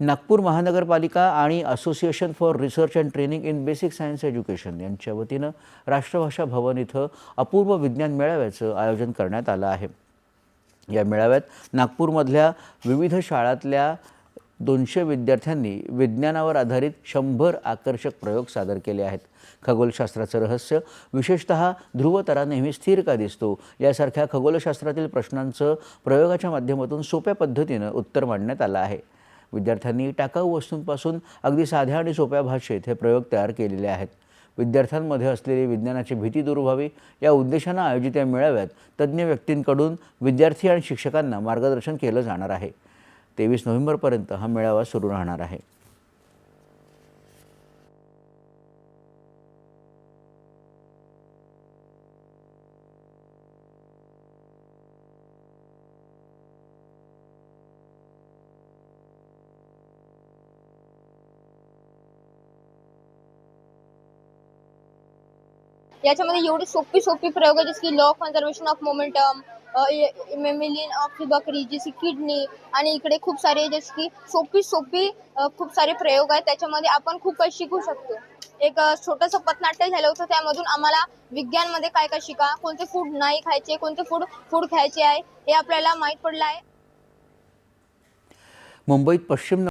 नागपूर महानगरपालिका आणि association for research and training in basic science education यांच्या वतीनं राष्ट्रभाषा भवन इथं अपूर्व विज्ञान मेळाव्याचं आयोजन करण्यात आलं आहे. या मेळाव्यात नागपूरमधल्या विविध शाळातल्या दोनशे विद्यार्थ्यांनी विज्ञानावर आधारित शंभर आकर्षक प्रयोग सादर केले आहेत. खगोलशास्त्राचं रहस्य विशेषतः ध्रुवतारा नेहमी स्थिर का दिसतो यासारख्या खगोलशास्त्रातील प्रश्नांचं प्रयोगाच्या माध्यमातून सोप्या पद्धतीनं उत्तर मांडण्यात आलं आहे. विद्यार्थ्यांनी टाकाऊ वस्तूंपासून अगदी साध्या आणि सोप्या भाषेत हे प्रयोग तयार केलेले आहेत. विद्यार्थ्यांमध्ये असलेली विज्ञानाची भीती दूर व्हावी या उद्देशानं आयोजित या मेळाव्यात तज्ज्ञ व्यक्तींकडून विद्यार्थी आणि शिक्षकांना मार्गदर्शन केलं जाणार आहे. तेवीस नोव्हेंबरपर्यंत हा मेळावा सुरू राहणार आहे. याच्यामध्ये एवढी सोपी सोपी प्रयोग आहे जसं की लॉ कन्झर्वेशन ऑफ मोमेंटम मेमिलिन ऑफ बकरी जशी किडनी आणि इकडे खूप सारे जसे की सोपी सोपी खूप सारे प्रयोग आहेत. त्याच्यामध्ये आपण खूप काही शिकू शकतो. एक छोटंसं पथनाट्य झालं होतं. त्यामधून आम्हाला विज्ञानमध्ये काय काय शिका कोणते फूड नाही खायचे कोणते फूड फूड खायचे आहे हे आपल्याला माहीत पडलं आहे. मुंबईत पश्चिम